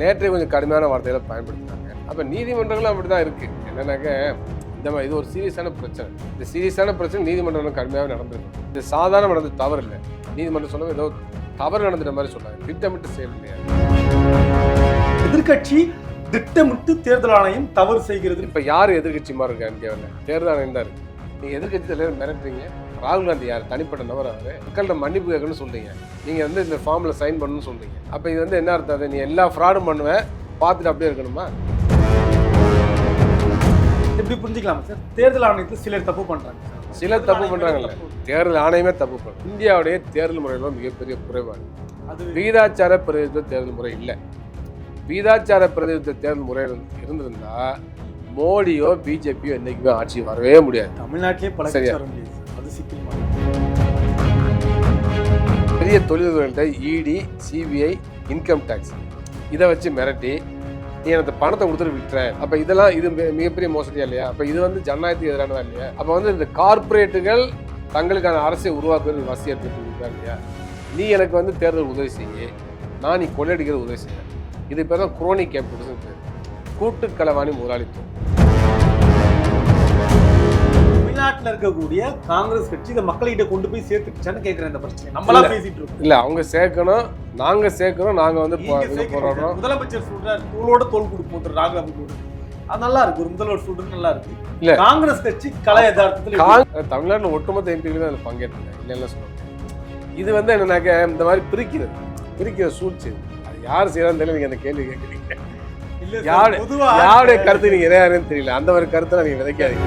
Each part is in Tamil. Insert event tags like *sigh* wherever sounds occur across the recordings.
நேற்றைய கொஞ்சம் கடுமையான வார்த்தைகளை பயன்படுத்தினாங்க. அப்போ நீதிமன்றங்களும் அப்படி தான் இருக்குது என்னன்னாக்க இந்த மாதிரி இது ஒரு சீரியஸான பிரச்சனை. இந்த சீரியஸான பிரச்சனை நீதிமன்றம் கடுமையாக நடந்திருக்கு. இது சாதாரண நடந்து தவறு இல்லை. நீதிமன்றம் சொல்லுவோம் ஏதோ தவறு நடந்துட்ட மாதிரி சொன்னாங்க திட்டமிட்டு செயல் இல்லையா எதிர்க்கட்சி திட்டமிட்டு தேர்தல் ஆணையம் தவறு செய்கிறது. இப்போ யார் எதிர்கட்சி மாதிரி இருக்கா இந்தியாவில் தேர்தல் ஆணையம் தான் இருக்கு. நீங்கள் எதிர்கட்சி தலைவர் மிரட்டுறீங்க. ராகுல் காந்தி யார்? தனிப்பட்ட நபர் அவரு. மக்கள்கிட்ட மன்னிப்பு கேட்கணும்னு சொல்றீங்க. நீங்கள் வந்து இந்த ஃபார்மில் சைன் பண்ணணும்னு சொல்றீங்க. அப்போ இது வந்து என்ன அர்த்தம்? அது நீ எல்லா ஃப்ராடும் பண்ணுவேன் பார்த்துட்டு அப்படியே இருக்கணுமா? எப்படி புரிஞ்சுக்கலாம் சார் தேர்தல் ஆணையத்தில் சிலர் தப்பு பண்றாங்க சார். சிலர் தப்பு பண்றாங்கல்ல. தேர்தல் ஆணையமே தப்பு பண்ணும் இந்தியாவுடைய தேர்தல் முறையில் மிகப்பெரிய குறைபாடு. அது விகிதாச்சார பிரதிநிதித்துவ தேர்தல் முறை இல்லை. விகிதாச்சார பிரதிநிதித்துவ தேர்தல் முறை இருந்து- இருந்திருந்தா மோடியோ பிஜேபியோ என்னைக்குமே ஆட்சி வரவே முடியாது. தமிழ்நாட்டிலே பல சரியா. கட்சி பெரிய தொழில்கள்கிட்ட இடி சிபிஐ இன்கம் டேக்ஸ் இதை வச்சு மிரட்டி நீ எனக்கு பணத்தை கொடுத்துட்டு விட்டுறேன் அப்போ இதெல்லாம் இது மிக- மிகப்பெரிய மோசடியா இல்லையா? அப்போ இது வந்து ஜனநாயகத்துக்கு எதிரானதா இல்லையா? அப்போ வந்து இந்த கார்ப்பரேட்டுகள் தங்களுக்கான அரசை உருவாக்குறது வசதி எடுத்துட்டு இல்லையா? நீ எனக்கு வந்து தேர்தல் உதவி செய்ய நான் நீ கொள்ளையடிக்கிறது உதவி செய்ய இது பேர் தான் குரோனிக் கேபிட்டலிசம் பேர். கூட்டுக்களவாணி முதலாளித்துவம். தமிழ்நாட்டில் இருக்கக்கூடிய காங்கிரஸ் கட்சி இதை மக்கள்கிட்ட கொண்டு போய் சேர்த்துக்கிச்சான்னு கேட்கிறேன் இந்த பிரச்சனை நம்மளா. பேசிட்டு இருக்கோம். இல்லை அவங்க சேர்க்கணும் நாங்கள் சேர்க்கணும் நாங்கள் வந்து. போராடுறோம். முதலமைச்சர் சொல்றாரு தோளோட தோல் கொடுப்போம் ராகுல் அது நல்லா இருக்கு ஒரு முதல்வர் சொல்றது நல்லா இருக்கு. இல்ல. காங்கிரஸ் கட்சி கலை யதார்த்தத்தில் தமிழ்நாட்டில் ஒட்டுமொத்த எம்பிகள் தான் அதில் பங்கேற்றாங்க இல்லைன்னு சொல்லுவாங்க இது வந்து என்னன்னாக்க இந்த மாதிரி பிரிக்கிறது பிரிக்கிற சூழ்ச்சி. அது யார் செய்யறான்னு தெரியல நீங்க அந்த கேள்வி கேட்குறீங்க யாருடைய கருத்து நீங்க யாருன்னு தெரியல. அந்த ஒரு கருத்தை நீங்க விதைக்காதீங்க.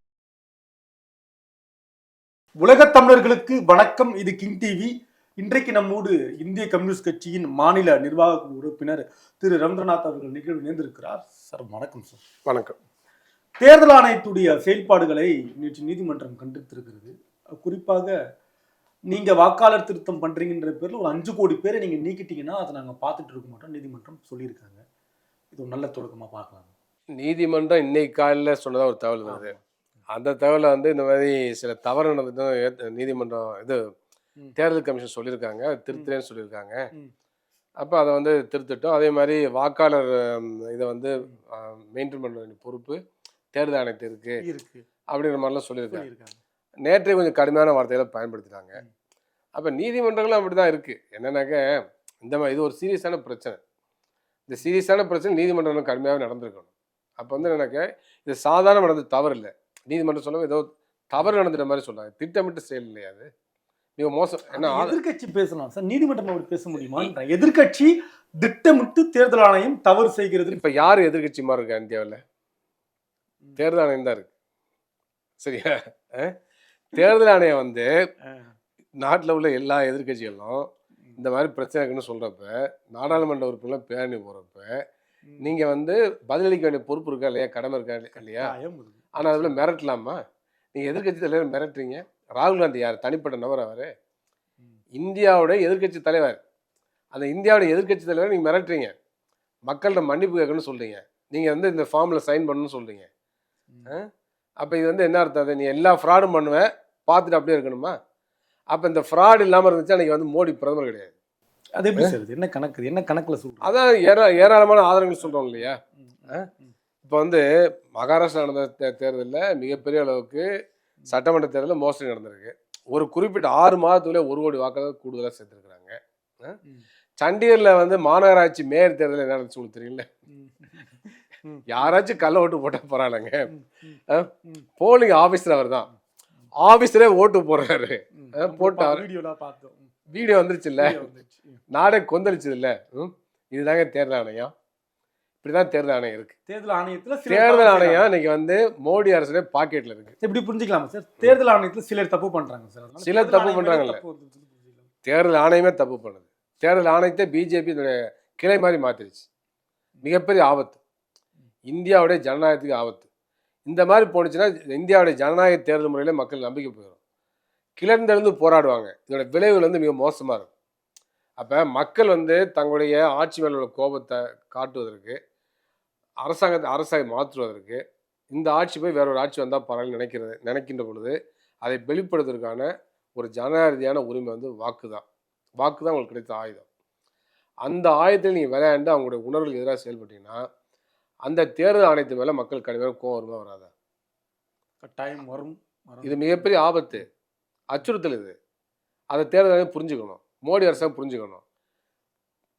உலகத் தமிழர்களுக்கு வணக்கம். இது கிங் டிவி. இன்றைக்கு நம்மோடு இந்திய கம்யூனிஸ்ட் கட்சியின் மாநில நிர்வாக குழு உறுப்பினர் திரு ரவீந்திரநாத் அவர்கள் நிகழ்வு இணைந்திருக்கிறார். சார் வணக்கம் சார். வணக்கம். தேர்தல் ஆணையத்துடைய செயல்பாடுகளை நேற்று நீதிமன்றம் கண்டித்திருக்கிறது. குறிப்பாக நீங்க வாக்காளர் திருத்தம் பண்றீங்கன்ற பேர்ல ஒரு அஞ்சு கோடி பேரை நீங்க நீக்கிட்டீங்கன்னா அதை நாங்க பார்த்துட்டு இருக்க மாட்டோம் நீதிமன்றம் சொல்லியிருக்காங்க. இது ஒரு நல்ல தொடக்கமா பார்க்கலாம். நீதிமன்றம் இன்னைக்கு காலையில் சொன்னதா ஒரு தகவல் வருது. அந்த தகவலை வந்து இந்த மாதிரி சில தவறு நடந்ததும் நீதிமன்றம் இது. தேர்தல் கமிஷன் சொல்லியிருக்காங்க திருத்துறேன்னு சொல்லியிருக்காங்க. அப்போ அதை வந்து திருத்தட்டும். அதே மாதிரி வாக்காளர் இதை வந்து மெயின்டைன் பண்ண வேண்டிய பொறுப்பு தேர்தல் ஆணையத்து இருக்கு அப்படிங்கிற மாதிரிலாம் சொல்லியிருக்காங்க. நேற்றைய கொஞ்சம் கடுமையான வார்த்தைகளை பயன்படுத்தினாங்க. அப்போ நீதிமன்றங்களும் அப்படி தான் இருக்குது என்னன்னாக்க இந்த மாதிரி இது ஒரு சீரியஸான பிரச்சனை. இந்த சீரியஸான பிரச்சனை நீதிமன்றம் கடுமையாக நடந்திருக்கணும். அப்போ வந்து என்னன்னாக்க இது சாதாரண நடந்த தவறு இல்லை நீதிமன்றம் சொல்லுவோம் ஏதோ தவறு நடந்துட்ட மாதிரி சொல்றாங்க. திட்டமிட்டு செயல் இல்லையா அது? நீங்கள் மோசம் என்ன எதிர்கட்சி பேசலாம். சார் நீதிமன்றம் அப்படி பேச முடியுமா? எதிர்கட்சி திட்டமிட்டு தேர்தல் ஆணையம் தவறு செய்கிறது. இப்போ யார் எதிர்கட்சி மாதிரி இருக்கா இந்தியாவில்? தேர்தல் ஆணையம் தான் இருக்கு. சரியா? தேர்தல் ஆணையம் வந்து நாட்டில் உள்ள எல்லா எதிர்க்கட்சிகளும் இந்த மாதிரி பிரச்சனை இருக்குன்னு சொல்கிறப்ப நாடாளுமன்ற உறுப்பினர் பேரணி போகிறப்ப நீங்கள் வந்து பதிலளிக்க வேண்டிய பொறுப்பு இருக்கா இல்லையா? கடமை இருக்கா இல்லையா? ஆனால் அதில் மிரட்டலாமா? நீங்கள் எதிர்க்கட்சி தலைவர் மிரட்டுறீங்க. ராகுல் காந்தி யார்? தனிப்பட்ட நபர் அவர். இந்தியாவுடைய எதிர்க்கட்சி தலைவர். அந்த இந்தியாவுடைய எதிர்க்கட்சி தலைவர் நீங்கள் மிரட்டுறீங்க. மக்கள்கிட்ட மன்னிப்பு கேட்கணும்னு சொல்கிறீங்க நீங்கள் வந்து இந்த ஃபார்மில் சைன் பண்ணணும்னு சொல்கிறீங்க அப்போ இது வந்து என்ன அர்த்தம்? அது நீ எல்லா ஃப்ராடும் பண்ணுவேன் பார்த்துட்டு அப்படியே இருக்கணுமா? அப்போ இந்த ஃப்ராட் இல்லாமல் இருந்துச்சு அன்றைக்கி வந்து மோடி பிரதமர் கிடையாது. அது எப்படி? என்ன கணக்கு? என்ன கணக்குல சொல்றோம் அதான் ஏரா ஏராளமான ஆதரவுகள் சொல்கிறோம் இல்லையா? இப்போ வந்து மகாராஷ்டிரா நடந்த தே தேர்தலில் மிகப்பெரிய அளவுக்கு சட்டமன்ற தேர்தலில் மோசடி நடந்திருக்கு. ஒரு குறிப்பிட்ட ஆறு மாதத்துக்குள்ளே ஒரு கோடி வாக்காளர் கூடுதலாக சேர்த்துருக்குறாங்க. சண்டிகரில் வந்து மாநகராட்சி மேயர் தேர்தல் என்ன நடந்துச்சு உங்களுக்கு தெரியல யாராச்சும் கள்ள ஓட்டு போட்டால் போகிறாங்க போலிங் ஆஃபீஸர் அவர் தான் ஆஃபீஸரே ஓட்டு போடுறாரு. போட்டார். வீடியோ வீடியோ வந்துச்சு. நாடே கொந்தளிச்சது இல்ல இதுதாங்க தேர்தல் ஆணையம். இப்படிதான் தேர்தல் ஆணையம் இருக்கு. தேர்தல் ஆணையத்துல தேர்தல் ஆணையம். இன்னைக்கு வந்து மோடி அரசுடைய பாக்கெட்ல இருக்கு. எப்படி புரிஞ்சுக்கலாமா சார்? தேர்தல் ஆணையத்துல சிலர் தப்பு பண்றாங்க சார். சிலர் தப்பு பண்றாங்கல்ல. தேர்தல் ஆணையமே தப்பு பண்ணுது. தேர்தல் ஆணையத்தை பிஜேபி கிளை மாதிரி மாத்திருச்சு. மிகப்பெரிய ஆபத்து. இந்தியாவுடைய ஜனநாயகத்துக்கு ஆபத்து. இந்த மாதிரி போணுச்சுன்னா இந்தியாவுடைய ஜனநாயக தேர்தல் முறையில் மக்கள் நம்பிக்கை போயிடும். கிளர்ந்தெழுந்து போராடுவாங்க. இதோட விளைவுகள் வந்து மிக மோசமாக இருக்கும். அப்போ மக்கள் வந்து தங்களுடைய ஆட்சி மேல உள்ள கோபத்தை காட்டுவதற்கு அரசாங்கத்தை அரசாங்க மாற்றுவதற்கு இந்த ஆட்சி போய் வேற ஒரு ஆட்சி வந்தால் பரவாயில்ல நினைக்கிறது நினைக்கின்ற பொழுது அதை வெளிப்படுத்துவதற்கான ஒரு ஜனநாயக ரீதியான உரிமை வந்து வாக்கு தான் வாக்கு தான் உங்களுக்கு கிடைத்த ஆயுதம். அந்த ஆயுதத்தில் நீங்கள் விளையாண்டு அவங்களுடைய உணர்வுகளுக்கு எதிராக செயல்பட்டீங்கன்னா அந்த தேர்தல் ஆணையத்து மேலே மக்கள் கடுமையான கோவம் வருமா வராதா? கட்டாயம் வரும். இது மிகப்பெரிய ஆபத்து. அச்சுறுத்தல் இது. அதை தேர்தல் ஆணையம் புரிஞ்சுக்கணும். மோடி அரசாங்கம் புரிஞ்சுக்கணும்.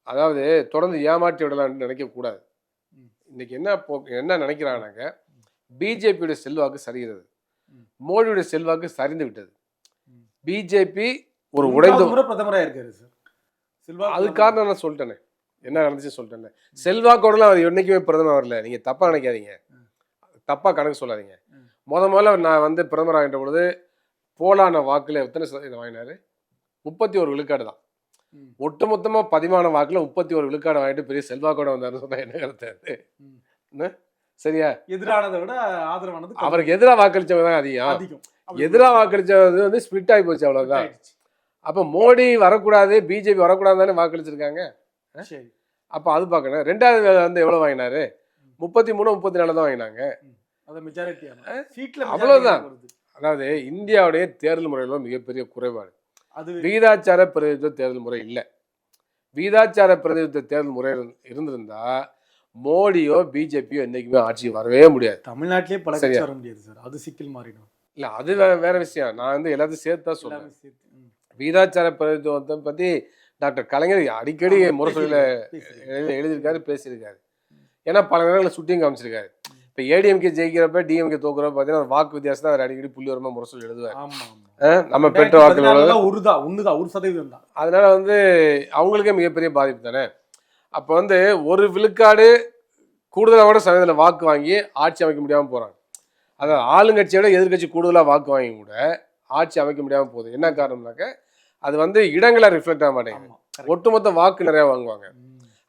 அதாவது தொடர்ந்து ஏமாற்றி விடலாம்னு நினைக்கக்கூடாது. இன்னைக்கு என்ன போ என்ன நினைக்கிறாங்கனாக்க பிஜேபியோட செல்வாக்கு சரிகிறது ம். மோடியுடைய செல்வாக்கு சரிந்து விட்டது. பிஜேபி ஒரு உடைந்து முறை பிரதமரா இருக்காரு சார். செல்வா அது காரணம் நான் சொல்லிட்டேனே. என்ன நடந்துச்சு சொல்லிட்டேனே. செல்வாக்கோடலாம் அவர் என்னைக்குமே பிரதமர் வரல. நீங்க தப்பா நினைக்காதீங்க. ம். தப்பா கணக்கு சொல்லாதீங்க. முத முதல்ல நான் வந்து பிரதமர் ஆகின்ற பொழுது போலான வாக்குல எத்தனை சதவீதம் வாங்கினாரு? முப்பத்தி ஒரு விழுக்காடு தான். ம். ஒட்டுமொத்தமா பதிமான வாக்குல முப்பத்தி ஒரு விழுக்காடு வாங்கிட்டு பெரிய செல்வாக்கோட வந்தாருன்னு சொன்னா என்ன கருத்து அது? ம். என்ன? சரியா? எதிரானதை விட ஆதரவானது. அவருக்கு எதிராக வாக்களிச்சவங்க தான் அதிகம். அதிகம். எதிராக வாக்களிச்சது வந்து ஸ்பிளிட் ஆகி போச்சு அவ்வளவுதான். ஆயிடுச்சு. அப்ப மோடி வரக்கூடாது பிஜேபி வரக்கூடாது தானே வாக்களிச்சிருக்காங்க சரி. அப்போ அது பார்க்கணும். ரெண்டாவது வந்து எவ்வளோ வாங்கினாரு? முப்பத்தி மூணு முப்பத்தி நாலு தான் வாங்கினாங்க. வருது. அதாவது இந்தியாவுடைய தேர்தல் முறையில் மிகப்பெரிய குறைபாடு. அது விகிதாச்சார பிரதிநிதித்துவ தேர்தல் முறை இல்லை. விகிதாச்சார பிரதிநிதித்துவ தேர்தல் முறை இருந்- இருந்திருந்தா மோடியோ பிஜேபியோ என்றைக்குமே ஆட்சிக்கு வரவே முடியாது. தமிழ்நாட்டிலே பல. கட்சி வர முடியாது சார். அது சிக்கல் மாறிடும். இல்லை அது வே- வேற விஷயம். நான் வந்து எல்லாத்தையும் சேர்த்து தான் சொல்றேன். விகிதாச்சார பிரதிநிதித்துவத்தை பற்றி டாக்டர் கலைஞர் அடிக்கடி முரசொலியில் எழுதியிருக்காரு பேசியிருக்காரு. ஏன்னா பல நேரங்களில் சுட்டியும் காமிச்சிருக்காரு. இப்போ ஏடிஎம்கே ஜெயிக்கிறப்ப டிஎம்கே தோக்குறப்ப பார்த்தீங்கன்னா வாக்கு வித்தியாசம் தான் அவர் அடிக்கடி புள்ளி வரமா முரசொலி எழுதுவார். நம்ம பெற்ற பதினாறுல ஒருதான் ஒண்ணுதான் ஒரு சதவீதம் தான். அதனால வந்து அவங்களுக்கே மிகப்பெரிய பாதிப்பு தானே? அப்போ வந்து ஒரு விழுக்காடு கூடுதலாக சதவீதத்தில் வாக்கு வாங்கி ஆட்சி அமைக்க முடியாமல் போகிறாங்க அதாவது ஆளுங்கட்சியை விட எதிர்க்கட்சி கூடுதலாக வாக்கு வாங்கி கூட ஆட்சி அமைக்க முடியாமல் போகுது. என்ன காரணம்னாக்க அது வந்து இடங்களை ரிஃப்ளெக்ட் ஆக மாட்டேங்குது. ஒட்டுமொத்த வாக்கு நிறையா வாங்குவாங்க.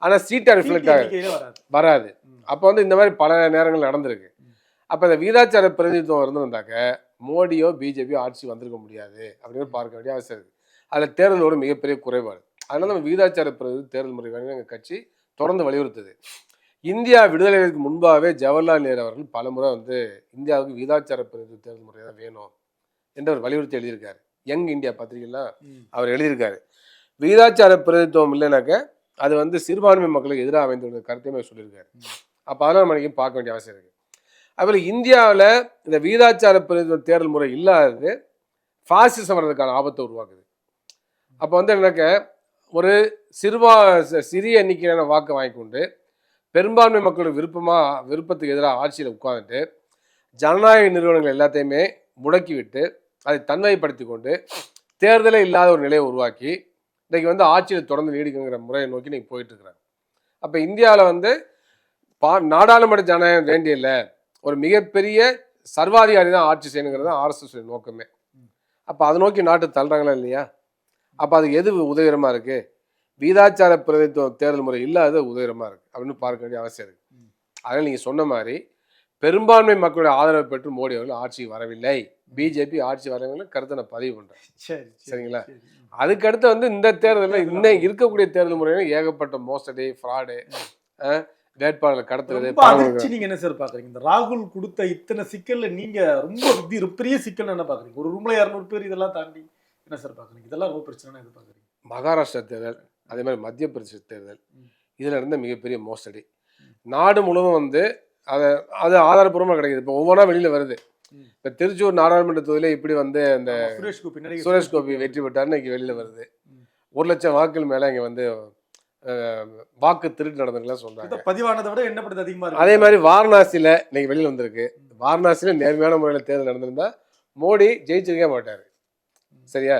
ஆனால் சீட்டை ரிஃப்ளெக்ட் எண்ணிக்கையில வராது. அப்போ வந்து இந்த மாதிரி பல நேரங்கள் நடந்திருக்கு. அப்போ இந்த வீதாச்சார பிரதிநிதித்துவம் இருந்திருந்தாக்க மோடியோ பிஜேபியோ ஆட்சி வந்திருக்க முடியாது அப்படின்னு பார்க்க வேண்டிய அவசியம் இருக்கு. அதில் தேர்தலோட மிகப்பெரிய குறைபாடு. அதனால நம்ம வீதாச்சார பிரதி தேர்தல் முறை வேணும் எங்கள் கட்சி தொடர்ந்து வலியுறுத்துது. இந்தியா விடுதலைக்கு முன்பாகவே ஜவஹர்லால் நேரு அவர்கள் பலமுறை வந்து இந்தியாவுக்கு வீதாச்சார பிரதி தேர்தல் முறை தான் வேணும் என்று அவர் வலியுறுத்தி எழுதியிருக்காரு. Young India பத்திரிகைலாம். அவர் எழுதியிருக்காரு. விகிதாச்சார பிரதித்துவம் இல்லைனாக்க அது வந்து சிறுபான்மை மக்களுக்கு எதிராக அமைந்துள்ள கருத்தையுமே சொல்லியிருக்காரு. அப்போ அதெல்லாம் நம்ம பார்க்க வேண்டிய அவசியம் இருக்கு. அதுபோல் இந்தியாவில் இந்த வீதாச்சார பிரதித்துவ தேர்தல் முறை இல்லாதது ஃபாசிசம் வர்றதுக்கான ஆபத்தை உருவாக்குது. அப்போ வந்து என்னக்க ஒரு சிறுவா சிறிய எண்ணிக்கையிலான வாக்கை வாங்கி கொண்டு பெரும்பான்மை மக்களுடைய விருப்பமாக விருப்பத்துக்கு எதிராக ஆட்சியில் உட்காந்துட்டு ஜனநாயக நிறுவனங்கள் எல்லாத்தையுமே முடக்கிவிட்டு அதை தன்மைப்படுத்தி கொண்டு தேர்தலே இல்லாத ஒரு நிலையை உருவாக்கி இன்றைக்கு வந்து ஆட்சியில் தொடர்ந்து நீடிக்குங்கிற முறையை நோக்கி நீங்கள் போயிட்டுருக்குறாங்க அப்போ இந்தியாவில் வந்து பா நாடாளுமன்ற ஜனநாயகம் வேண்டியல்ல ஒரு மிகப்பெரிய சர்வாதிகாரி தான் ஆட்சி செய்யணுங்கிறது தான் ஆர்எஸ்எஸ் நோக்கமே. அப்போ அதை நோக்கி நாட்டு தள்ளுறாங்களா இல்லையா? அப்போ அதுக்கு எது உதவிகரமாக இருக்கு? வீதாச்சார பிரதித்துவம் தேர்தல் முறை இல்லாத உதவிகரமாக இருக்கு அப்படின்னு பார்க்க வேண்டிய அவசியம் இருக்கு. அதனால் நீங்கள் சொன்ன மாதிரி பெரும்பான்மை மக்களுடைய ஆதரவை பெற்று மோடி அவர்கள் ஆட்சிக்கு வரவில்லை. பிஜேபி ஆட்சி வரவில்லை கருத்தை நான் பதிவு பண்ணுறேன் *laughs* சரி சரி, சரிங்களா? சரி. அதுக்கடுத்து வந்து இந்த தேர்தலில் இன்னும் இருக்கக்கூடிய தேர்தல் முறையில் ஏகப்பட்ட மோசடி ஃப்ராடு வேட்பாளர்களை கடத்துறது ரொம்ப அதிர்ச்சி நீங்க என்ன சார் பாக்குறீங்க? இந்த ராகுல் கொடுத்த இத்தனை சிக்கல்ல நீங்க ரொம்ப இது பெரிய சிக்கல் என்ன பாக்குறீங்க? ஒரு ரூம்ல இரநூறு பேர் இதெல்லாம் தாண்டி என்ன சார் பாக்குறீங்க? இதெல்லாம் ரொம்ப பிரச்சனை எது பாக்குறீங்க? மகாராஷ்டிரா தேர்தல் அதே மாதிரி மத்திய பிரதேச தேர்தல். இதில் இருந்த மிகப்பெரிய மோசடி. நாடு முழுவதும் வந்து அதை அது ஆதாரப்பூர்வமாக கிடைக்குது. இப்போ ஒவ்வொன்றா வெளியில் வருது. இப்போ திருச்சூர் நாடாளுமன்ற தொகுதியில் இப்படி வந்து அந்த சுரேஷ் கோபி சுரேஷ் கோபி வெற்றி பெற்றார் இன்னைக்கு வெளியில் வருது. ஒரு லட்சம் வாக்குகள் மேலே இங்கே வந்து வாக்கு திருட்டு நடந்துக்கலாம் சொல்கிறாங்க இத பதிவானதை விட என்ன படுது அதிகமா இருக்கு? அதே மாதிரி வாரணாசியில் இன்னைக்கு வெளியில் வந்திருக்கு. வாரணாசியில் நேர்மையான முறையில் தேர்தல் நடந்திருந்தா மோடி ஜெயிச்சிருக்கவே மாட்டார். சரியா?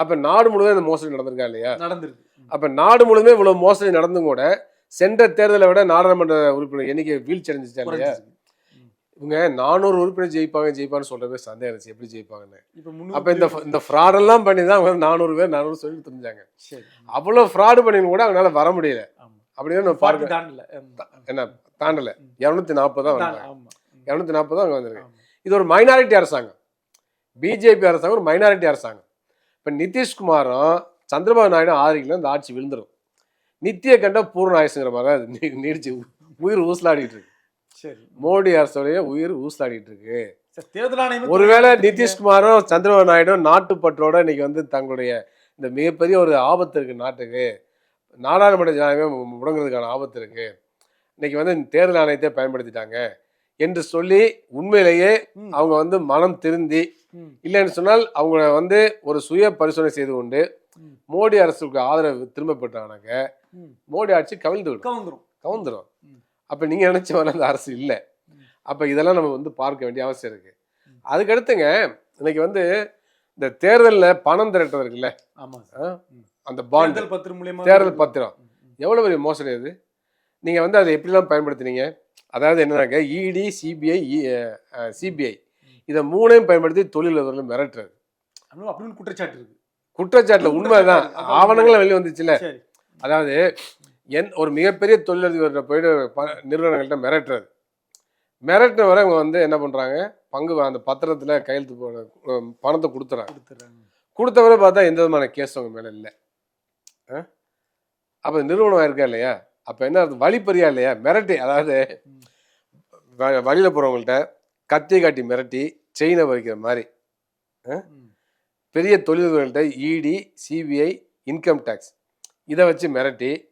அப்போ நாடு முழுவதும் இந்த மோசடி நடந்திருக்கா இல்லையா? நடந்திருக்கு. அப்ப நாடு முழுமே இவ்வளவு மோசடி நடந்தும் கூட சென்ற தேர்தலை விட நாடாளுமன்ற உறுப்பினர் எண்ணிக்கை வீழ்ச்சி அடைஞ்சிச்சா இல்லையா. இவங்க நானூறு உறுப்பினர் ஜெயிப்பாங்க ஜெயிப்பான்னு சொல்றவே சந்தேகம் இருந்துச்சு. எப்படி ஜெயிப்பாங்கன்னு? இப்ப அப்ப இந்த பேர் இந்த ஃப்ராடெல்லாம் பண்ணி தான் அவங்க நானூறு பேர் நானூறு சொல்லி தெரிஞ்சாங்க சரி. அவ்வளவு ஃப்ராடு பண்ணின்னு கூட அவங்களால வர முடியல. ஆமா. அப்படின்னா நம்ம பார்க்க. என்ன தாண்டல. இரநூத்தி நாற்பது தான் வந்தாங்க. இரநூத்தி நாற்பது தான் அங்கே வந்திருக்கு. இது ஒரு மைனாரிட்டி அரசாங்கம். பிஜேபி அரசாங்கம் ஒரு மைனாரிட்டி அரசாங்கம். இப்போ நிதிஷ்குமாரும் சந்திரபாபு நாயுடு ஆதரிக்கல இந்த ஆட்சி விழுந்துரும். நித்திய கண்ட பூர்ண ஆயுசுங்கிற மாதிரி தான் நீடிச்சு உயிர் ஊசலாடிட்டு இருக்கு. சரி மோடி அரசுடைய உயிர் ஊசலாடிட்டு இருக்கு தேர்தல் ஆணையம் ஒருவேளை நிதிஷ்குமாரும் சந்திரபாபு நாயுடும் நாட்டுப்பற்றோட இன்னைக்கு வந்து தங்களுடைய இந்த மிகப்பெரிய ஒரு ஆபத்து இருக்கு நாட்டுக்கு நாடாளுமன்ற ஜனநாயகம் முடங்குறதுக்கான ஆபத்து இருக்கு இன்னைக்கு வந்து இந்த தேர்தல் ஆணையத்தை பயன்படுத்திட்டாங்க என்று சொல்லி உண்மையிலேயே. அவங்க வந்து மனம் திருந்தி. இல்லைன்னு சொன்னால் அவங்க வந்து ஒரு சுய பரிசோதனை செய்து கொண்டு. மோடி அரசுக்கு ஆதரவு திரும்ப பெற்றானாக்க ம். மோடி ஆட்சி கவிழ்ந்து கவுந்துரும் கவுந்துரும். அப்ப நீங்க நினைச்ச மாதிரி அந்த அரசு இல்லை. அப்ப இதெல்லாம் நம்ம வந்து பார்க்க வேண்டிய அவசியம் இருக்கு. ம். அதுக்கடுத்துங்க இன்னைக்கு வந்து இந்த தேர்தல்ல பணம் திரட்டுறது இருக்குல்ல? ஆமா சார். அந்த பாண்ட் தேர்தல் பத்திரம் மூலியமா தேர்தல் பத்திரம். எவ்வளவு பெரிய மோசடி அது? நீங்க வந்து அதை எப்படிலாம் பயன்படுத்துனீங்க? அதாவது என்னன்னாக்க இடி சிபிஐ சிபிஐ இதை மூணையும் பயன்படுத்தி தொழிலதிபர்களை மிரட்டுறது. அப்படின்னு குற்றச்சாட்டு இருக்கு. குற்றச்சாட்டுல உண்மைதான். அதான் ஆவணங்கள் வெளியே வந்துச்சுல சரி. அதாவது என் ஒரு மிகப்பெரிய தொழிலதிபர்கிட்ட போயிட்டு ப- நிறுவனங்கள்ட்ட மிரட்டுறது. மிரட்டின வரை அவங்க வந்து என்ன பண்றாங்க? பங்கு அந்த பத்திரத்துல கையெழுத்து போட பணத்தை கொடுத்துறாங்க. கொடுத்துறாங்க. கொடுத்தவரை பார்த்தா எந்த விதமான கேஸ் அவங்க மேல இல்லை. அப்ப நிறுவனம் இருக்கா இல்லையா? அப்ப என்ன? வழிப்பறியா இல்லையா? மிரட்டி அதாவது வழியில போறவங்கள்ட்ட கத்தி காட்டி மிரட்டி செயினை பறிக்கிற மாதிரி. பெரிய தொழில்கள்கிட்ட இடி சிபிஐ இன்கம் டேக்ஸ் இதை வச்சு மிரட்டி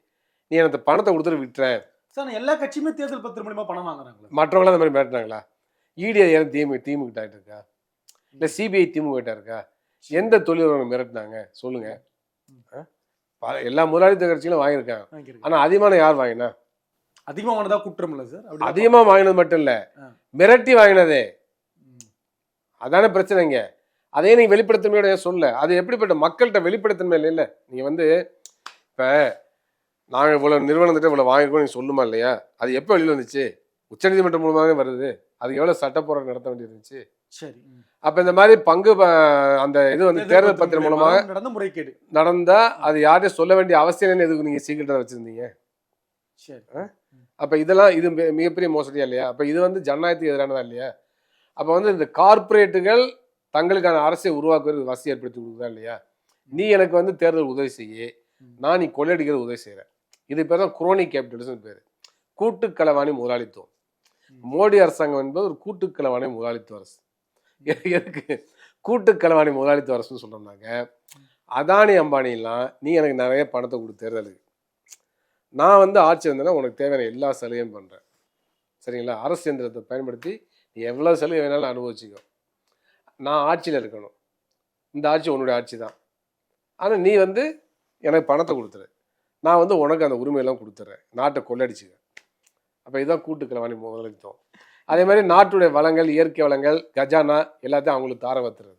நீ எனக்கு பணத்தை கொடுத்துட்டு விட்டுறேன். சார் எல்லா கட்சியுமே தேர்தல் பத்திரம் மூலியமா பணம் வாங்குறாங்களா. மற்றவங்களாம் அந்த மாதிரி மிரட்டினாங்களா? இடி ஏன் திமுக திமுக இருக்கா இல்லை சிபிஐ திமுக இருக்கா? எந்த தொழில் மிரட்டினாங்க? சொல்லுங்க. எல்லா முதலாளித்த கட்சிகளும் வாங்கியிருக்காங்க. வாங்கியிருக்காங்க. ஆனா அதிகமான யார் வாங்கினா? அதிகமா வாங்கினதா குற்றம் இல்ல சார் அப்படி அதிகமா வாங்கினது மட்டும் இல்ல. மிரட்டி வாங்கினதே. அதானே பிரச்சனைங்க. அதே நீங்க வெளிப்படுத்தமையோட சொல்ல அது எப்படிப்பட்ட மக்கள்கிட்ட வெளிப்படுத்தன்மை இல்லை இல்ல. நீங்க வந்து இப்ப நாங்க இவ்வளவு நிறுவனத்திட்ட இவ்வளவு வாங்கிருக்கோம் நீங்க சொல்லுமா இல்லையா? அது எப்போ வெளியில வந்துச்சு? உச்சநீதிமன்றம் மூலமாவே வருது. அதுக்கு எவ்வளவு சட்ட போராட்டம் நடத்த வேண்டியிருந்துச்சு? சரி. அப்ப இந்த மாதிரி பங்கு அந்த இது வந்து தேர்தல் பத்திரம் மூலமாக நடந்த முறைகேடு. நடந்தா அது யார்ட்டையும் சொல்ல வேண்டிய அவசியம் இல்லைன்னு எதுக்கு நீங்க சீக்கிரட்டா வச்சிருந்தீங்க? சரி. அப்ப இதெல்லாம் இது மிக- மிகப்பெரிய மோசடியா இல்லையா? அப்ப இது வந்து ஜனநாயகத்துக்கு எதிரானதா இல்லையா? அப்ப வந்து இந்த கார்ப்பரேட்டுகள் தங்களுக்கான அரசை உருவாக்குறது வசதி ஏற்படுத்தி கொடுக்குதா இல்லையா? நீ எனக்கு வந்து தேர்தல் உதவி செய்ய. நான் நீ கொள்ளையடிக்கிறது உதவி செய்கிறேன் இது பேர் தான் குரோனி கேபிட்டலிசம் பேர். கூட்டுக்கலவாணி முதலாளித்துவம். மோடி அரசாங்கம் என்பது ஒரு கூட்டுக்கலவாணி முதலாளித்துவ அரசு. எதுக்கு? கூட்டுக்கலவாணி முதலாளித்துவ அரசுன்னு சொல்கிறோம்னாங்க அதானி அம்பானிலாம் நீ எனக்கு நிறைய பணத்தை கொடு தேர்தலுக்கு. நான் வந்து ஆட்சி வந்தேன்னா உனக்கு தேவையான எல்லா சலுகையும் பண்ணுறேன் சரிங்களா? அரசு இயந்திரத்தை பயன்படுத்தி நீ எவ்வளோ சலுகை வேணாலும் அனுபவிச்சிக்கோ. நான் ஆட்சியில் இருக்கணும். இந்த ஆட்சி உன்னுடைய ஆட்சி தான் ஆனால் நீ வந்து எனக்கு பணத்தை கொடுத்துரு. நான் வந்து உனக்கு அந்த உரிமையெல்லாம் கொடுத்துட்றேன் நாட்டை கொள்ளடிச்சுக்க. அப்போ இதுதான் கூட்டுக்களவாணி முதலாளித்துவம் அதே மாதிரி நாட்டுடைய வளங்கள் இயற்கை வளங்கள் கஜானா எல்லாத்தையும் அவங்களுக்கு தார வத்துறது.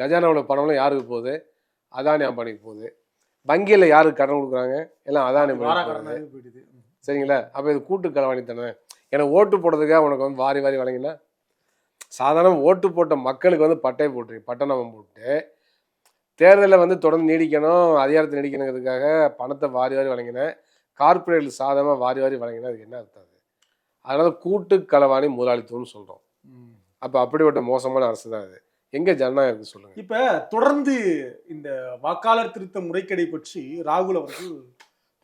கஜானாவோட பணம்லாம் யாருக்கு போகுது? அதானி அம்பானிக்கு போகுது. வங்கியில் யாருக்கு கடன் கொடுக்குறாங்க? எல்லாம் அதானி போயிடுது. சரிங்களா? அப்போ இது கூட்டு களவாணி தானே? எனக்கு ஓட்டு போடுறதுக்காக உனக்கு வந்து வாரி வாரி வழங்கினா? சாதாரண ஓட்டு போட்ட மக்களுக்கு வந்து பட்டை போட்டுரு பட்டணம் போட்டு தேர்தலில் வந்து தொடர்ந்து நீடிக்கணும் அதிகாரத்தை நீடிக்கணுங்கிறதுக்காக பணத்தை வாரி வாரி வழங்கினேன். கார்ப்பரேட் சாதமாக வாரி வாரி வழங்கினா அதுக்கு என்ன அர்த்தம் அது? அதனால கூட்டு களவாணி முதலாளித்துவம்னு சொல்கிறோம். அப்போ அப்படிப்பட்ட மோசமான அரசு தான் அது. எங்கே ஜனநாயகம் இருக்கு சொல்லுங்கள் இப்ப தொடர்ந்து இந்த வாக்காளர் திருத்த முறைகேடை பற்றி ராகுல் அவர்கள்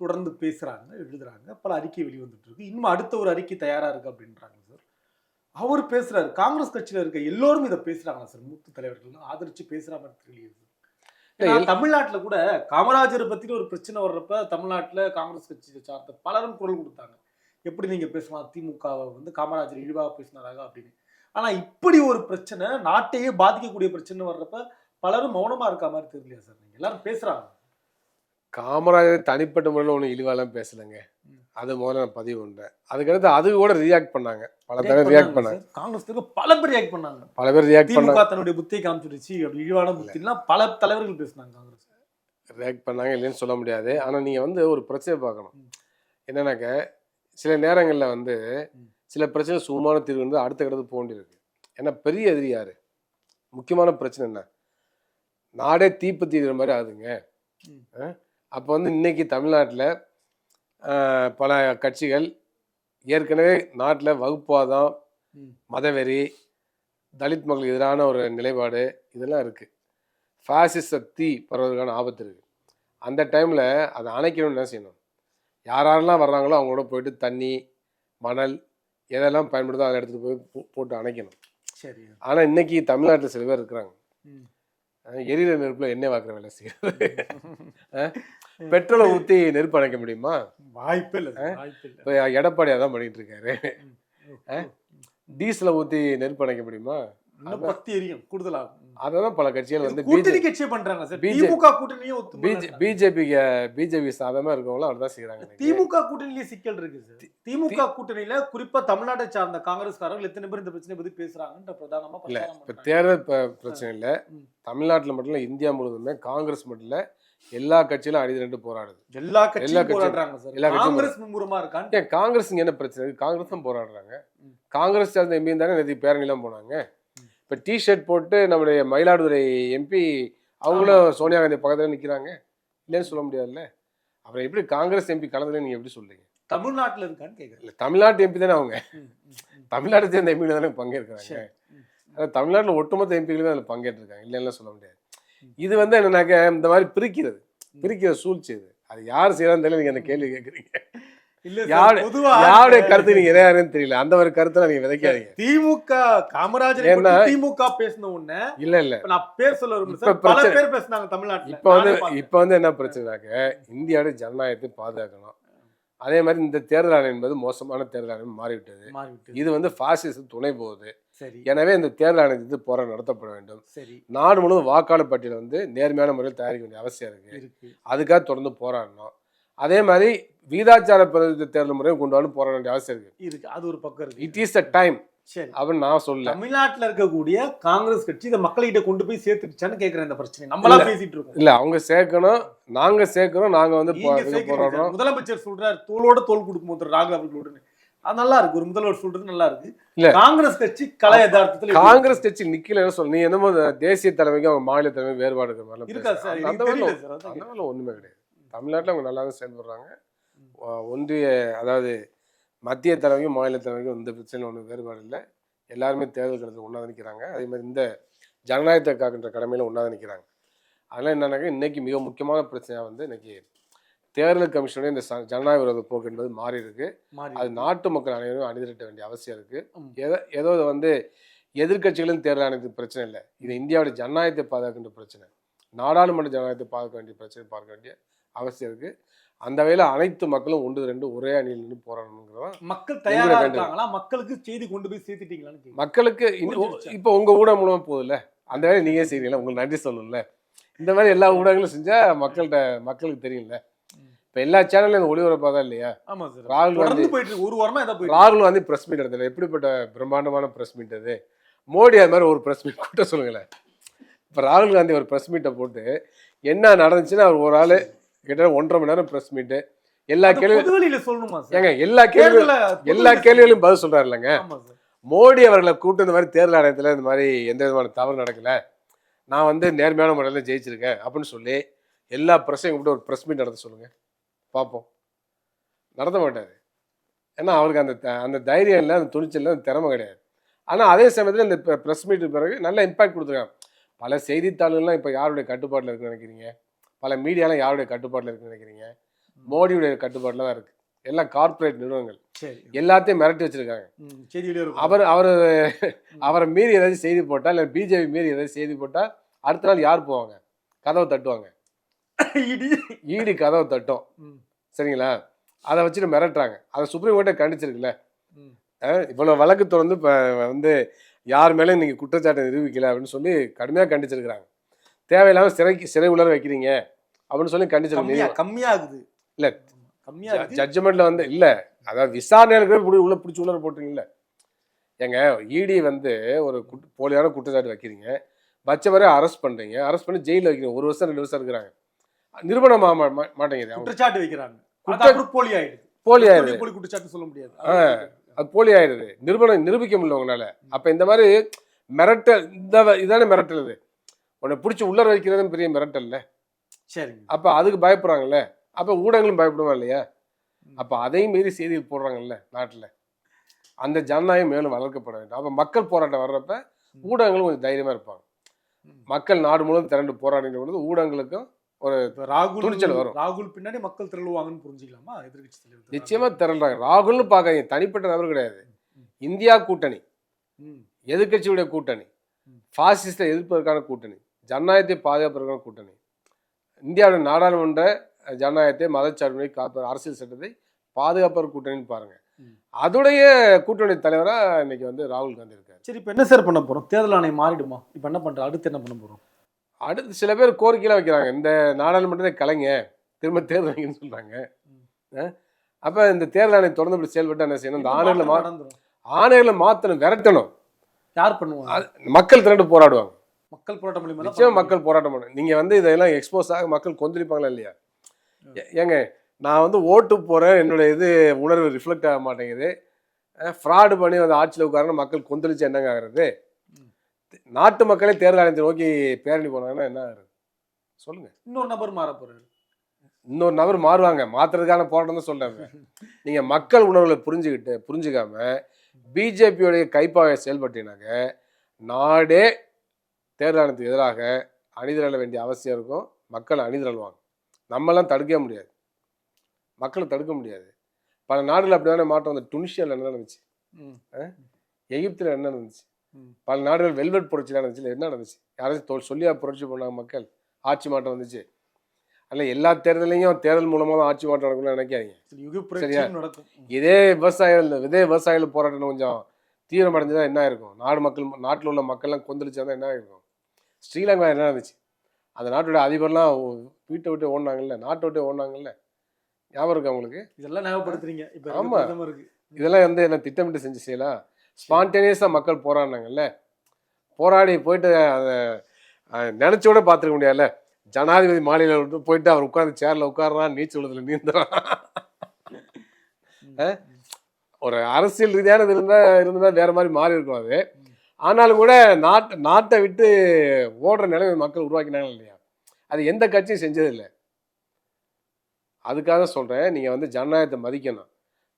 தொடர்ந்து பேசுறாங்க எழுதுறாங்க. பல அறிக்கை வெளிவந்துட்டு இருக்கு. இன்னும் அடுத்த ஒரு அறிக்கை தயாரா இருக்கு அப்படின்றாங்க சார். அவர் பேசுறாரு. காங்கிரஸ் கட்சியில இருக்க எல்லோரும் இதை பேசுறாங்களா சார்? மூத்த தலைவர்கள் ஆதரிச்சு பேசுற மாதிரி தெரியல தமிழ்நாட்டுல கூட காமராஜரை பத்தின ஒரு பிரச்சனை வர்றப்ப தமிழ்நாட்டுல காங்கிரஸ் கட்சியை சார்ந்த பலரும் குரல் கொடுத்தாங்க. எப்படி நீங்க பேசலாம்? திமுகவை வந்து காமராஜர் இழிவாக பேசினாராக அப்படின்னு. ஆனா இப்படி ஒரு பிரச்சனை நாட்டையே பாதிக்கக்கூடிய பிரச்சனை வர்றப்ப பலரும் மௌனமா இருக்க மாதிரி தெரியலையா சார்? நீங்க எல்லாரும் பேசுறாங்க. காமராஜர் தனிப்பட்ட முறையில் ஒன்றும் இழிவாலாம் பேசலைங்க. அது முதல்ல நான் பதிவு பண்ணுறேன் அதுக்கடுத்து அது கூட ரியாக்ட் பண்ணாங்க. பல தடவை ரியாக்ட் பண்ணாங்க. காங்கிரஸ் பல பேர் ரியாக்ட் பண்ணாங்க. பல பேர் ரியாக்ட் பண்ணாங்க. தன்னுடைய புத்தியை காமிச்சிருச்சு அப்படி இழிவான புத்திலாம் பல தலைவர்கள் பேசினாங்க காங்கிரஸ். ரியாக்ட் பண்ணாங்க இல்லைன்னு சொல்ல முடியாது. ஆனால் நீங்கள் வந்து ஒரு பிரச்சனை பார்க்கணும். என்னன்னாக்க சில நேரங்களில் வந்து. சில பிரச்சனை சுகமான தீர்வு வந்து அடுத்த கடத்து போக வேண்டியிருக்கு ஏன்னா பெரிய எதிரி யாரு? முக்கியமான பிரச்சனை என்ன? நாடே தீப்பத்தி எறிகிற மாதிரி ஆகுதுங்க. அப்போ வந்து இன்னைக்கு தமிழ்நாட்டில் பல கட்சிகள் ஏற்கனவே நாட்டில் வகுப்புவாதம். மதவெறி தலித் மக்களுக்கு எதிரான ஒரு நிலைப்பாடு இதெல்லாம் இருக்குது ஃபாசிச தீ பரவதுக்கான ஆபத்து இருக்குது அந்த டைமில் அதை அணைக்கணும்னு என்ன செய்யணும்? யார் யாரெல்லாம் வர்றாங்களோ அவங்களோட போயிட்டு தண்ணி மணல் எதெல்லாம் பயன்படுதோ அதை எடுத்துகிட்டு போய் போட்டு அணைக்கணும். சரி. ஆனால் இன்னைக்கு தமிழ்நாட்டில் சில பேர் இருக்கிறாங்க. எரியிற நெருப்பில் எண்ணெய் வாக்குற வேலை செய்யறது பெட்ரோலை ஊற்றி நெருப்பு அணைக்க முடியுமா? வாய்ப்பே இல்லை இப்போ எடப்பாடி அதான் பண்ணிட்டு இருக்காரு டீசலை ஊற்றி நெருப்பு அணைக்க முடியுமா? இன்னும் பத்தி எரியும் கூடுதலாகும். அதை தான் பல கட்சிகள் வந்து கூட்டணி கட்சியே பண்றாங்க சார். திமுக கூட்டணியே ஒத்து பிஜே பிஜேபிக்கு பிஜேபி சாதமாக இருக்கவங்களும் அவர் தான் இன்னைக்கு. திமுக கூட்டணியிலே சிக்கல் இருக்கு சார். திமுக கூட்டணியில குறிப்பா தமிழ்நாட்டை சார்ந்த காங்கிரஸ்காரர்கள் எத்தனை பேர் இந்த பிரச்சனை பத்தி பேசுறாங்கன்ற பிரதானமா இல்ல இப்போ. தேர்தல் பிரச்சனை இல்லை. தமிழ்நாட்டில் மட்டும் இல்லை இந்தியா முழுவதுமே காங்கிரஸ் மட்டும் இல்லை எல்லா கட்சியிலும் அடிதிரண்டு போராடுது. எல்லா கட்சியும் போராடுறாங்க சார். எல்லா கட்சியும் காங்கிரஸ் மும்முரமா இருக்கான்னு ஏன் காங்கிரஸ் என்ன பிரச்சனை? இருக்கு காங்கிரஸ் தான் போராடுறாங்க. காங்கிரஸ் சார்ந்த எம்பி தானே நேற்று பேரணிலாம் போனாங்க. இப்போ டிஷர்ட் போட்டு நம்முடைய மயிலாடுதுறை எம்பி அவங்களும் சோனியா காந்தி பக்கத்துல நிக்கிறாங்க. இல்லைன்னு சொல்ல முடியாதுல்ல. அப்புறம் எப்படி காங்கிரஸ் எம்பி கலந்துல நீங்க எப்படி சொல்றீங்க? தமிழ்நாட்டுல இருக்கான்னு கேக்குறேன். இல்ல தமிழ்நாட்டு எம்பி தானே அவங்க. தமிழ்நாட்டை சேர்ந்த எம்பிகள் தானே பங்கேற்கிறாங்க. அதாவது தமிழ்நாட்டில் ஒட்டுமொத்த எம்பிகளும் அதில் பங்கேற்றிருக்காங்க. இல்லைன்னு சொல்ல முடியாது. இது வந்து என்னன்னாக்க இந்த மாதிரி பிரிக்கிறது. பிரிக்கிற சூழ்ச்சி இது. அது யார் செய்யறான்னு தெரியல நீங்க அந்த கேள்வி கேட்குறீங்க யாருடைய கருத்து நீங்க யாருன்னு தெரியல. அந்த ஒரு கருத்தை நீங்க விதைக்காதீங்க. திமுக காமராஜர் திமுக பேசின உடனே இல்ல இல்ல. நான் பேர் சொல்ல பல பேர் பேசுனாங்க தமிழ்நாட்டுல. இப்ப வந்து. இப்ப வந்து என்ன பிரச்சனைனாக்க இந்தியாவுடைய ஜனநாயகத்தை பாதுகாக்கணும். அதே மாதிரி இந்த தேர்தல் ஆணையம் என்பது மோசமான தேர்தல் ஆணையம் மாறிவிட்டது. மாறிவிட்டு இது வந்து பாசிசம் துணை போகுது. சரி. எனவே இந்த தேர்தல் ஆணையத்துக்கு போராட்டம் நடத்தப்பட வேண்டும். சரி. நாடு முழுவதும் வாக்காளர் பட்டியலை வந்து நேர்மையான முறையில் தயாரிக்க வேண்டிய அவசியம் இருக்கு. அதுக்காக தொடர்ந்து போராடணும். அதே மாதிரி வீதாச்சார பிரதிநிதி தேர்தல் முறையும் கொண்டு வரணும் போராட வேண்டிய அவசியம் இருக்கு. இருக்கு. அது ஒரு பக்கம் இருக்கு. இட் இஸ் த டைம் சரி. அப்படின்னு நான் சொல்லல. தமிழ்நாட்டுல இருக்கக்கூடிய காங்கிரஸ் கட்சி இதை மக்கள்கிட்ட கொண்டு போய் சேர்த்துக்கிச்சான்னு கேக்குறேன் இந்த பிரச்சனை நம்மளா பேசிட்டு இருக்கோம். இல்ல அவங்க சேர்க்கணும் நாங்க சேர்க்கிறோம் நாங்க வந்து போராடுறோம். சார். முதலமைச்சர் சொல்றாரு தோளோட தோல் கொடுக்கும் ராகுல் அவர்களோடு அது நல்லா இருக்கு ஒரு முதல்வர் சொல்றது நல்லா இருக்கு இல்ல. காங்கிரஸ் கட்சி கலை யதார்த்தத்துல காங்கிரஸ் கட்சி நிக்கல சொல்ல நீ என்னமோ தேசிய தலைமைக்கு அவங்க மாநில தலைமை வேறுபாடு இருக்கிற மாதிரிலாம் இருக்கா. சார். அந்த- மாதிரிலாம் ஒண்ணுமே கிடையாது. தமிழ்நாட்டுல அவங்க நல்லா தான் செயல்படுறாங்க ஒன்றிய அதாவது மத்திய தலைமைக்கும் மாநில தலைமைக்கும் இந்த பிரச்சனையில் ஒன்றும் வேறுபாடு இல்லை. எல்லாருமே தேர்தல் களத்தில் ஒன்றா நிற்கிறாங்க அதே மாதிரி இந்த ஜனநாயகத்தை காக்கின்ற கடமையில ஒன்றா நிற்கிறாங்க அதெல்லாம் என்னன்னாக்க இன்னைக்கு மிக முக்கியமான பிரச்சனையாக வந்து இன்னைக்கு தேர்தல் கமிஷனுடைய இந்த ஜனநாயக விரோத போக்கு என்பது மாறி இருக்கு. அது நாட்டு மக்கள் அனைவரும் அணிதிரட்ட வேண்டிய அவசியம் இருக்கு. ம். ஏதோ வந்து எதிர்க்கட்சிகளும் தேர்தல் ஆணையத்துக்கு பிரச்சனை இல்லை. இது இந்தியாவுடைய ஜனநாயகத்தை பாதுகாக்கின்ற பிரச்சனை. நாடாளுமன்ற ஜனநாயகத்தை பாதுகாக்க வேண்டிய பிரச்சனை பார்க்க வேண்டிய அவசியம் இருக்கு. அந்த வகையில் அனைத்து மக்களும் ஒன்று ரெண்டு ஒரே அணியில் நின்று போராடணுங்கிறதா மக்கள் தயாரா உங்களை இருக்காங்களா? மக்களுக்கு செய்தி கொண்டு போய் சேர்த்துட்டீங்களான்னு. மக்களுக்கு? இப்போ உங்க ஊடகம் மூலமா போகுதுல்ல அந்த வேலையை நீங்க செய்றீங்களா உங்களுக்கு நன்றி சொல்லணும்ல? இந்த மாதிரி எல்லா ஊடகங்களும் செஞ்சா மக்கள்கிட்ட மக்களுக்கு தெரியும்ல? இப்போ எல்லா சேனல்லையும் ஒளிபரப்பாக தான் இல்லையா? ஆமா சார். ராகுல் காந்தி போயிட்டு ஒரு வாரமா எதை போயிட்டு ராகுல் காந்தி பிரஸ் மீட் நடத்தல எப்படிப்பட்ட பிரம்மாண்டமான பிரஸ் மீட் அது? மோடி அது மாதிரி ஒரு பிரஸ் மீட் கூட்ட சொல்லுங்களேன். இப்போ ராகுல் காந்தி ஒரு பிரஸ் மீட்டை போட்டு என்ன நடந்துச்சுன்னு அவர் ஒரு ஆள் கிட்ட ஒன்றரை மணி நேரம் பிரஸ் மீட்டு எல்லா கேள்வி சொல்லணுமா ஏங்க எல்லா கேள்வி தேர்தல எல்லா கேள்விகளையும் பதில் சொல்றாரு இல்லைங்க. மோடி அவர்களை கூப்பிட்டு இந்த மாதிரி தேர்தல் ஆணையத்தில் இந்த மாதிரி எந்த விதமான தவறு நடக்கல. நான் வந்து நேர்மையான முறையில் ஜெயிச்சிருக்கேன் அப்படின்னு சொல்லி எல்லா ப்ரெஸ்ஸையும் கூப்பிட்டு ஒரு ப்ரெஸ் மீட் நடத்த சொல்லுங்க. பார்ப்போம். நடத்த மாட்டார். ஏன்னா அவருக்கு அந்த த- அந்த தைரியம் இல்லை அந்த துணிச்சல் இல்லை அந்த திறமை கிடையாது. ஆனால் அதே சமயத்தில் இந்த ப்ரெஸ் மீட்டு பிறகு நல்ல இம்பாக்ட் கொடுத்துருக்காங்க. பல செய்தித்தாள்கள்லாம் இப்போ யாருடைய கட்டுப்பாட்டில் இருக்குன்னு நினைக்கிறீங்க? பல மீடியாலாம் யாருடைய கட்டுப்பாட்டில் இருக்குன்னு நினைக்கிறீங்க? மோடியுடைய கட்டுப்பாட்டில் தான் இருக்குது எல்லாம் கார்ப்பரேட் நிறுவனங்கள். எல்லாத்தையும் மிரட்டி வச்சிருக்காங்க. அவர் அவர் அவரை மீறி ஏதாச்சும் செய்தி போட்டா இல்லை பிஜேபி மீறி ஏதாச்சும் செய்தி போட்டா அடுத்த நாள் யார் போவாங்க? கதவை தட்டுவாங்க. இடி. ஈடி கதவை தட்டும். சரிங்களா? அதை வச்சுட்டு மிரட்டுறாங்க. அதை சுப்ரீம் கோர்ட்டை கண்டிச்சிருக்குல்ல? இவ்வளவு வழக்கு தொடர்ந்து இப்போ வந்து யார் மேலே நீங்கள் குற்றச்சாட்டை நிரூபிக்கல அப்படின்னு சொல்லி கடுமையாக கண்டிச்சிருக்கிறாங்க. தேவையில்லாமல் சிறைக்கு சிறை உலர வைக்கிறீங்க அப்படின்னு சொல்லி கண்டிச்சிருக்கீங்க கம்மியாகுது. இல்ல. கம்மியா இருக்கு ஜட்ஜ்மெண்ட்ல வந்து இல்ல அதாவது விசாரணையில கூட உள்ள பிடிச்சி உள்ள போட்டுறீங்கல்ல. ஏங்க இடி வந்து ஒரு போலியான குற்றச்சாட்டு வைக்கிறீங்க. வச்ச வரை அரெஸ்ட் பண்றீங்க. அரெஸ்ட் பண்ணி ஜெயில வைக்கிறீங்க. ஒரு வருஷம் ரெண்டு வருஷம் இருக்கிறாங்க. நிரூபணம் ஆக மா- மாட்டேங்குது. குற்றச்சாட்டு வைக்கிறாங்க. போலி ஆயிடுது. போலி ஆயிடுது. போலி குற்றச்சாட்டு சொல்ல முடியாது. அது போலி ஆயிடுது. நிரூபணம் நிரூபிக்க முடியல உங்களால. அப்ப இந்த மாதிரி மிரட்டல் இந்த இதானே மிரட்டல் இது. உன்னை பிடிச்சி உள்ளர வைக்கிறதும் பெரிய மிரட்டல்ல சரிங்க. அப்ப அதுக்கு பயப்படுறாங்கல்ல. அப்ப ஊடகங்களும் பயப்படுமா இல்லையா? அப்போ அதையும் மீறி செய்திகள் போடுறாங்கல்ல நாட்டில். அந்த ஜனநாயகம் மேலும் வளர்க்கப்பட வேண்டும். அப்போ மக்கள் போராட்டம் வர்றப்ப ஊடகங்களும் கொஞ்சம் தைரியமாக இருப்பாங்க. மக்கள் நாடு முழுவதும் திரண்டு போராடின பொழுது ஊடகங்களுக்கும் இப்ப ராகுல் துணிச்சல் வரும். ராகுல் பின்னாடி மக்கள் திரளுவாங்கன்னு புரிஞ்சுக்கலாமா? எதிர்கட்சி தலைவர் நிச்சயமா திரள்றாங்க. ராகுல்னு பார்க்காதீங்க. தனிப்பட்ட நபர் கிடையாது. இந்தியா கூட்டணி. ம். எதிர்க்கட்சியுடைய கூட்டணி. ம். பாசிஸ்டை எதிர்ப்பதற்கான கூட்டணி. ஜனநாயகத்தை பாதுகாப்பதற்கான கூட்டணி. இந்தியாவுடைய நாடாளுமன்ற ஜனநாயகத்தை மதச்சார்பினை காப்ப அரசியல் சட்டத்தை பாதுகாப்பதற்கு கூட்டணின்னு பாருங்க. ம். அதுடைய கூட்டணி தலைவரா இன்னைக்கு வந்து ராகுல் காந்தி இருக்காரு. சரி இப்ப என்ன சார் பண்ண போறோம்? தேர்தல் ஆணையம் மாறிடுமா? இப்ப என்ன பண்ற? அடுத்து என்ன பண்ண போறோம்? அடுத்து சில பேர் கோரிக்கையெல்லாம் வைக்கிறாங்க. இந்த நாடாளுமன்றத்தை கலைங்க திரும்ப தேர்தல் ம். அப்போ இந்த தேர்தல் ஆணையம் தொடர்ந்து இப்படி செயல்பட்டு என்ன செய்யணும்? இந்த ஆணையர்ல மா. ஆணையர்ல மாற்றணும் விரட்டணும். யார் பண்ணுவாங்க? மக்கள் திரண்டு போராடுவாங்க. மக்கள் போராட்டம் தான் நிச்சயம் பண்ண மக்கள் போராட்டம் பண்ணணும் நீங்க வந்து இதெல்லாம் எக்ஸ்போஸ் ஆக மக்கள் கொந்தளிப்பாங்களா இல்லையா? ஏங்க நான் வந்து ஓட்டு போறேன் என்னோட இது உணர்வு ரிஃப்ளெக்ட் ஆக மாட்டேங்குது. ஃப்ராடு பண்ணி வந்து ஆட்சியில் உட்காரணும் மக்கள் கொந்தளிச்சு என்னங்க ஆகுறது. நாட்டு மக்களே தேர்தல் ஆணையத்தை நோக்கி பேரணி போனாங்கன்னா என்ன சொல்லுங்க. இன்னொரு நபர் மாற போறாரு. இன்னொரு நபர் மாறுவாங்க. மாத்துறதுக்கான போராட்டம் தான் சொல்றாங்க. நீங்க மக்கள் உணர்வுகளை புரிஞ்சுக்கிட்டு புரிஞ்சுக்காம பிஜேபியோடைய கைப்பாக செயல்பட்டீங்கன்னாக்க நாடே தேர்தல் ஆணையத்துக்கு எதிராக அணிதிரள வேண்டிய அவசியம் இருக்கும். மக்கள் அணிதிரள்வாங்க. நம்மலாம் தடுக்கவே முடியாது. மக்களை தடுக்க முடியாது. பல நாடுகள் அப்படி தானே மாற்றம் வந்து டுனிஷியாவில் என்ன நடந்துச்சு. எகிப்தில் என்ன நடந்துச்சு. பல நாடுகள் வெல்வெட் புரட்சி நடந்துச்சு. என்ன நடந்துச்சு? யாராச்சும் தொ- சொல்லியா புரட்சி பண்ணாங்க மக்கள்? ஆட்சி மாற்றம் வந்துச்சு. அதில் எல்லா தேர்தலையும் தேர்தல் மூலமாக தான் ஆட்சி மாற்றம் நடக்கும்னு நினைக்காதீங்க. சரியா? இதே விவசாயிகள் இதே விவசாயிகள் போராட்டம் கொஞ்சம் தீவிரமடைஞ்சதா என்ன இருக்கும் நாடு மக்கள் நாட்டில் உள்ள மக்கள்லாம் கொந்தளிச்சா என்ன இருக்கும் ஸ்ரீலங்கா என்ன நடந்துச்சு? அந்த நாட்டோட அதிபர்லாம் வீட்டை விட்டு ஓடினாங்கல்ல நாட்டை விட்டு ஓடினாங்கல்ல? ஞாபகம் இருக்கு அவங்களுக்கு இதெல்லாம் ஞாபகப்படுத்துறீங்க. இப்ப இருக்க ஆமா. பிரதமருக்கு. இதெல்லாம் வந்து என்ன திட்டமிட்டு செஞ்சு செய்யலாம் ஸ்பான்டேனியஸாக மக்கள் போராடினாங்கல்ல? போராடி போயிட்டு அதை நினச்சி கூட பார்த்துருக்க முடியாதுல்ல? ஜனாதிபதி மாநில விட்டு போயிட்டு அவர் உட்கார்ந்து சேர்ல உட்கார்றான் நீச்சல் விடுதல நீந்துறான். ஒரு அரசியல் ரீதியானது இருந்தா இருந்தா வேற மாதிரி மாறி இருக்கும் அது. ஆனாலும் கூட நாட்டை நாட்டை விட்டு ஓடுற நிலைமை மக்கள் உருவாக்கினாங்க இல்லையா? அது எந்த கட்சியும் செஞ்சதில்லை. அதுக்காக சொல்றேன் நீங்க வந்து ஜனநாயகத்தை மதிக்கணும்.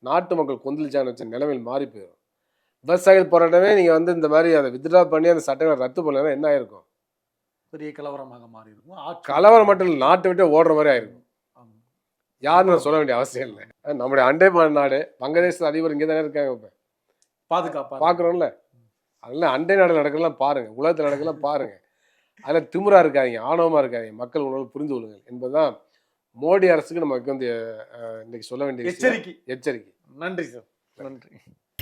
நாட்டு மக்கள் கொந்தளிச்சான்னு வச்ச நிலைமையில் மாறி போயிடும் விவசாயிகள் போராட்டமே நீங்க வந்து இந்த மாதிரி அதை வித்ட்ரா பண்ணி அந்த சட்டங்களை ரத்து பண்ணலாம் என்ன ஆயிருக்கும்? பெரிய கலவரமாக மாறி இருக்கும் கலவரம் மட்டும் இல்லை நாட்டை விட்டு ஓடுற மாதிரி ஆயிருக்கும். யாருன்னு நான் சொல்ல வேண்டிய அவசியம் இல்லை. நம்முடைய அண்டை நாடு வங்கதேச அதிபர் இங்கே தானே இருக்காங்க இப்போ. பாதுகாப்பா பார்க்குறோம்ல அதெல்லாம் அண்டை நாடு நடக்கலாம் பாருங்க. உலகத்தில் நடக்கலாம் பாருங்க. அதில் திமிரா இருக்காதீங்க ஆணவமா இருக்காதீங்க. மக்கள் உணர்வு புரிந்து கொள்ளுங்கள் என்பதுதான் மோடி அரசுக்கு நமக்கு வந்து இன்னைக்கு சொல்ல வேண்டிய. எச்சரிக்கை. எச்சரிக்கை. நன்றி சார். நன்றி.